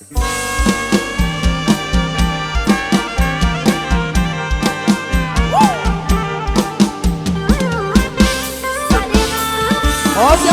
ขอเสีย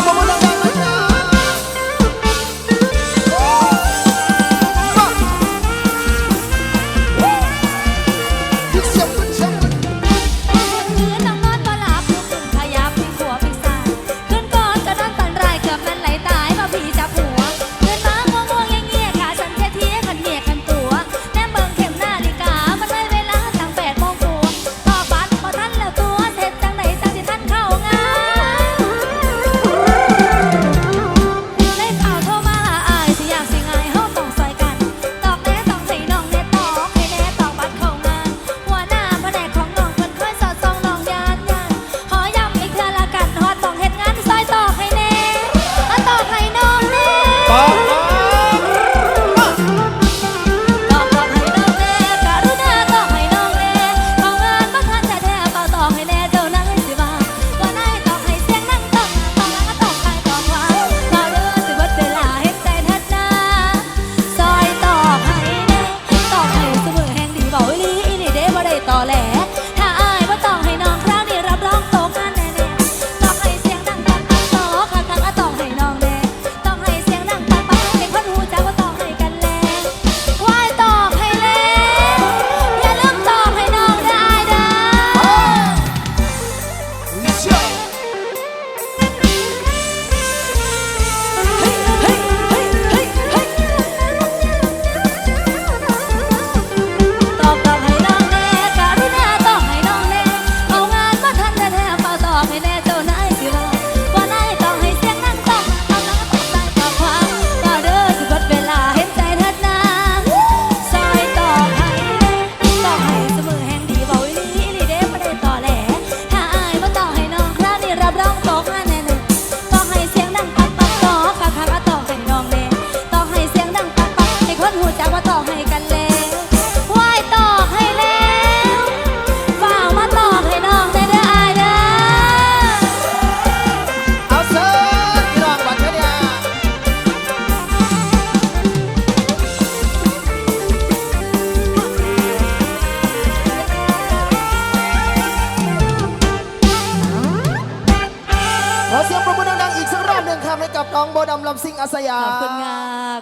ขอเสียงประมือดังๆอีกสักรอบหนึ่งครับให้กับน้องโบดำลำซิงอาสยาขอบคุณค่ะ